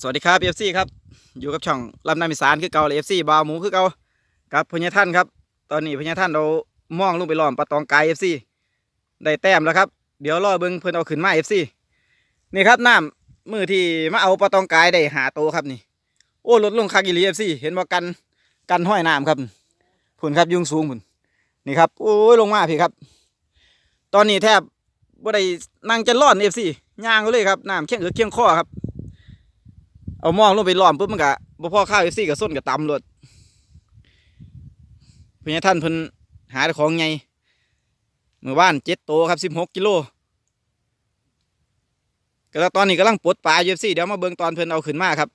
สวัสดีครับเอฟซีครับอยู่กับช่องลำน้ำอีสานคือเก่าเอฟซีบาวหมูคือเก่ากับพญาท่านครับ ตอนนี้พญาท่านเรามองลงไปล้อมปลาตองกายเอฟซีได้แต้มแล้วครับ เดี๋ยวรอเบิ้งเพิ่นเอาขึ้นมาเอฟซีนี่ครับน้ำมือที่มาเอาปลาตองกายได้หาโตครับนี่ โอ้ลดลงคักอีหลีเอฟซีเห็นว่ากันกันห้อยน้ำครับผุนครับยุ่งสูงผุนนี่ครับโอ้ยลงมาพี่ครับ ตอนนี้แทบบ่ได้นั่งจะรอนเอฟซีย่างเลยครับน้ำเคียงเอือเคียงคอครับ เอามองลงไปล้อมปุ๊บมันกะบ่พอข้าวเอฟซีกับส้นกับตำรวดพื่อนท่านเพิ่นหาของไงเมื่อวานเจ็ดโตครับสิบหกกิโลก็ตอนนี้กำลังปลดปลาเอฟซีเดี๋ยวมาเบิ่งตอนเพิ่นเอาขึ้นมาครับ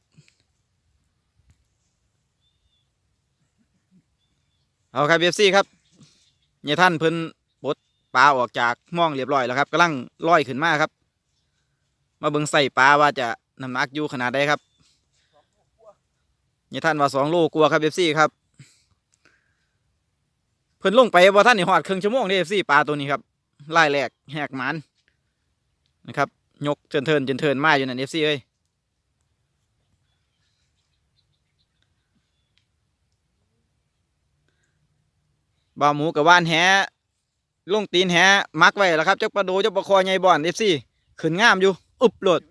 เอาครับเอฟซีครับเนี่ยท่านเพิ่นปลดปลาออกจากหม่องเรียบร้อยแล้วครับกำลังลอยขึ้นมาครับ มาเบิ่งใส่ปลาว่าจะน้ำหนักอยู่ขนาดใดครับ นี่ท่านว่าสองโลกลัวครับเอฟซีครับ เพิ่นลงไปว่าท่านนี่หอดครึ่งชั่วโมงนี่เอฟซีปลาตัวนี้ครับไล่แหลกแหกหมันนะครับ ยกเทินเทินเทินเทินมาอยู่นั่นเอฟซีเอ้ยบ่าวหมูกับว่านแหลงตีนแหมักไว้แล้วครับเจักปลาโดจักปลาคอใหญ่บ่อนเอฟซีขึ้นงามอยู่ อุบโหลด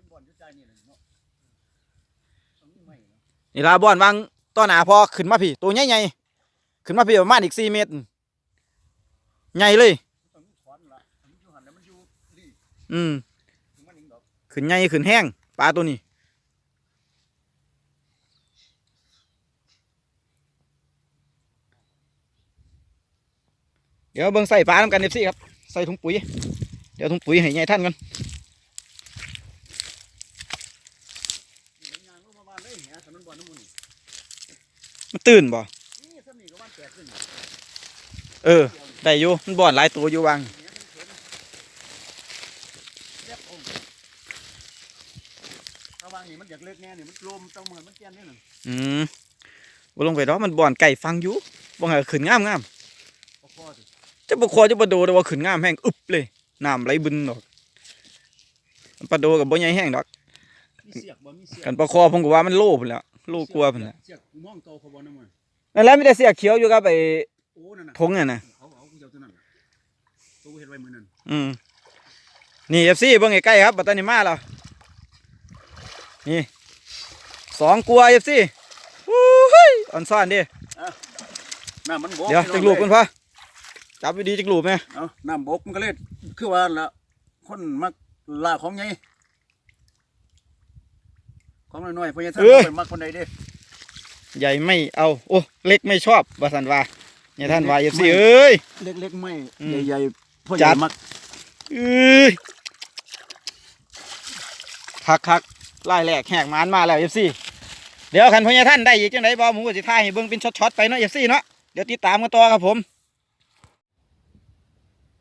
นี่ลาบอนวางต้อหนาพอขึ้นมาพี่ ตัวใหญ่ใหญ่ๆขึ้นมาพี่ประมาณอีกสี่เมตรใหญ่เลย อืมขึ้นใหญ่ขึ้นแห้งปลาตัวนี้เดี๋ยวเบิ่งใส่ปลาน้ำกันเอฟซีครับ ใส่ถุงปุ๋ย เดี๋ยวถุงปุ๋ยให้ใหญ่ท่านกัน มันตื่นบ่เออ ได้อยู่ มันบ่อนหลายตัวอยู่วางระวังนี่มันอยากเลิกแน่นี่มันลมต้องเหมือนมันเตี้ยนนี่หนึ่งอืมบ่ลงไปดอกมันบ่อนไก่ฟังอยู่บ่ให้ขึ้นงามงามพอพอสิๆจะบ่คอจะบ่โดแต่ว่าขึ้นงามแห้งอึบเลยน้ำไหลบึนดอกปลาโดกับบ่ใหญ่แห้งดอกมีเสียกบ่มีเสียกกันปลาคอผมก็ว่ามันโลพุ่นแหล้วโลกลัวพุ่นแหล้วเสียกม่วงเก่าเขาบ่น้ำมันนั่นแหละมีแต่เสียเขียวอยู่กับไอ้โอ้นั่นน่ะทงน่ะนะเขาเอากูเจ้าตัวนั้นน่ะตัวกูเห็นไว้มือนั่นอืมนี่ FC เบิ่งใกล้ๆครับบัดตอนนี้มาแล้วนี่สองกลัว FC วู้ยอ่อนซ่อนดิน้ำมันบกเดี๋ยวจักรูปกันพอจับไว้ดีจักรูปไหมเอาน้ำบกมันก็เลยคือว่าละคนมักล่าของไง ของน้อยๆเพราะยังท่านบ่ไปมักคนใดเด้ใหญ่ไม่เอา โอ้ เล็กไม่ชอบว่าสันว่าเนี่ยท่านว่า FC เอ้ย เล็กๆไม่อืมใหญ่ๆพ่อจัใหญ่ด มักเอ้ยคักคักๆไล่แหลกแหกหมานมาแล้ว FC เดี๋ยวคันพญาท่านได้อีกจังไดบ่หมูก็สิท่ายให้เบิ่งเป็นช็อตๆไปเนาะ FC เนาะเดี๋ยวติดตามกันต่อครับผม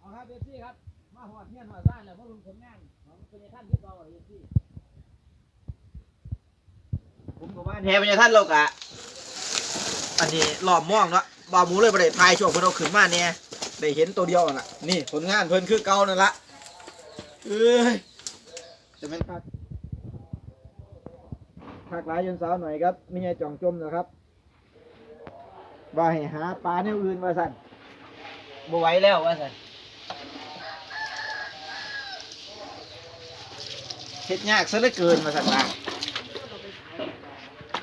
เอาครับ FC ครับมาหอดเฮียนหอดซ่านแล้วพวกลุงผลงานของพญาท่านที่ต่อ FC ผมก็ว่าแห่พญาท่านโลกอะอันนี้หลอมม่วงเนาะบ่หมูเลยบ่ได้ทายช่วงเพิ่นเอาขึ้นมาเนี่ยได้เห็นตัวเดียวนั่นล่ะนี่ผลงานเพิ่นคือเก่านั่นละเอ้ยจะเป็นคักคักหลายจนสาวหน่อยครับไม่ใช่จ่องจมนะครับว่าให้หาปลาแนวอื่นมาสั่นบ่ไหวแล้วว่าสั่นเฮ็ดยากซะเหลือเกินมาสั่นว่า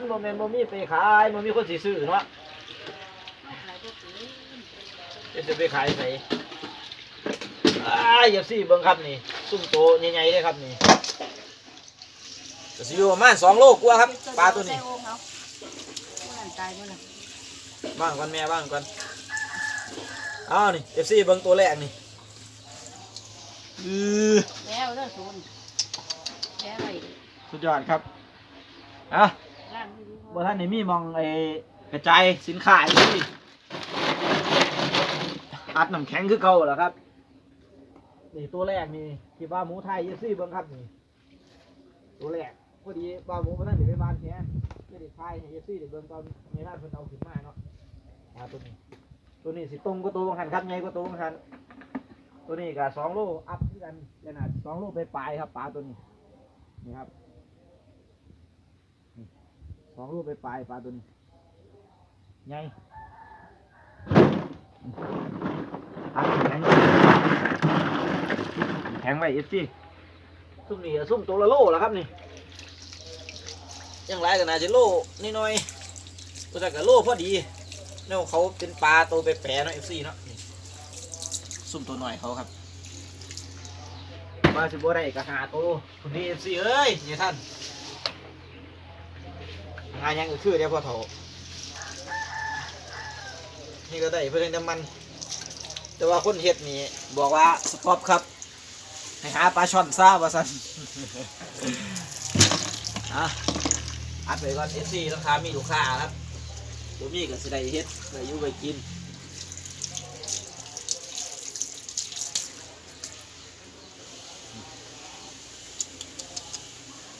โมเมนต์บ่มีไปขายบ่มีคนสิซื้อเนาะเดี๋ยวจะไปขายไสอ้ายอย่าสิเบิ่งครับนี่ซุ่มโตใหญ่ๆเลยครับนี่ก็สิอยู่ประมาณ2โลกว่าครับปลาตัวนี้ใส่โอ่งเอาเมื่อนั้นตายเมื่อนั้นบ้างก่อนแม่บ้างก่อนอ้าวนี่เอฟซีเบิ้งตัวแรกนี่อือแล้วเลิกศูนย์แพ้ไปสุดยอดครับอะร่างไม่รู้ บ่ท่านนี่มีมองไอ้กระจายสินค้าอีกทีอัดน้ำแข็งคือเก่าเหรอครับนี่ตัวแรกนี่ที่บ้าหมูไทยเอฟซีเบิ้งครับนี่ตัวแรกพอดีบ้าหมูบ่ท่านเดี๋ยวไปบ้านแค่ไม่ได้ทายให้เอฟซีเดี๋ยวเบิ้งตอนในร้านเพิ่นเอาขึ้นมาเนาะอ่าตัวนี้ ตัวนี้สิตรงก็ตัวบางหันครับไงก็ตัวบางหันตัวนี้ก็สองโลอัพที่กันขนาดสองโลไปปลายครับปลาตัวนี้นี่ครับ องรูปไปปลายปลาตัวนี้ใหญ่อัดแข็งแข็งไว้เอฟซีซุ่มนี่อะซุ่มตัวละโลแล้วครับนี่ยังไรกันนะจะโลนิดหน่อยๆตัวจากกับโลพอดีเนี่ยเขาเป็นปลาตัวไปแปรเนาะเอฟซีเนาะนี่ซุ่มตัวหน่อยเขาครับปลาสิบัวได้กระหาตัวคนนี้เอฟซีเอ้ยเนี่ยท่าน งายังก็คือเดี๋ยวพอเถานี่ก็ได้เพื่อนน้ำมัน แต่ว่าคนเฮ็ดนี่บอกว่าสต็อปครับให้หาปลาช่อนซาว่าสันอะอัดไปก่อนเอฟซีราคามีลูกค้าครับตัวมีก็สิได้เฮ็ดได้อยู่ไปกิน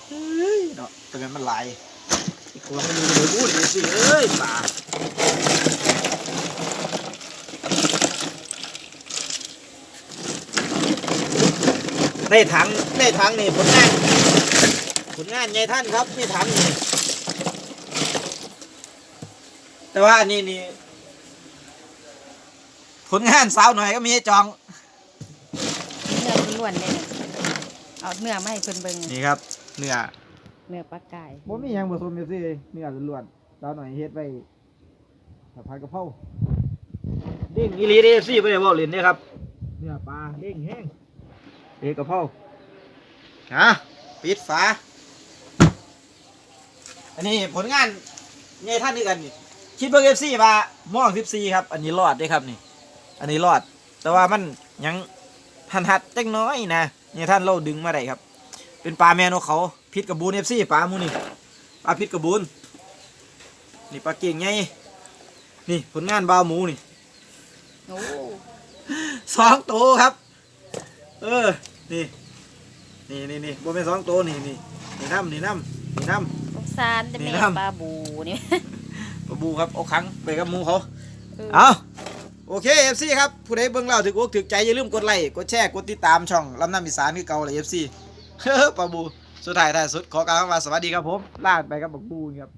เฮ้ยเนาะแต่แม่นมันหลายอีกคนมันมีเลยพูดเลยสิเอ้ยป่าได้ถังได้ถังนี่ผลงานผลงานไงท่านครับนี่ถังนี่แต่ว่าอันนี่นี่ผลงานสาวหน่อยก็มีให้จองเนื้อล้วนๆเลยเอาเนื้อมาให้เพิ่นเบิ่งนี่ครับ เนื้อ เนื้อปลากายบ่มีหยังผสมอยู่สิเนื้อล้วนๆสาวหน่อยเฮ็ดไว้ผัดผัดกะเพราเด้งอีหลีเด้ซี่บ่ได้เว้าเล่นเด้ครับเนื้อปลาเด้งแห้งเอกกะเพราฮะปิดฝา อันนี้ผลงานใหญ่ท่านนี่กันนี่คิดเบิ่ง FC ว่าม่วง14ครับ อันนี้รอดเด้ครับนี่ อันนี้รอด แต่ว่ามันยังหันหัดจักหน้อยนะนี่ท่านเราดึงมาได้ครับ เป็นปลาแมนของเขา พิษกระบูน FC ปลาหมูนี่ปลาพิษกระบูนนี่ปลาเก่งไงนี่ผลงานบาวหมูนี่โอ้สองตัวครับ เออ นี่ นี่นี่นี่บนเป็นสองตัวนี่นี่นี่น้ำนี่น้ำนี่น้สงสารแต่นี่แม่น้ำปลาบูนี่ำปลาบูครับเอาครั้งไปกับหมูเขาเออเอาโอเคเอฟซีครับ ผู้ใดเบิ่งเราถึกอกถึกใจอย่าลืมกดไลค์กดแชร์กดติดตามช่องลำน้ำอีสานคือเก่าเลยเอฟซีปลาบู สุดท้ายท้ายสุดขอกล่าวคำว่าสวัสดีครับผมลาดไปครับบักบูครับ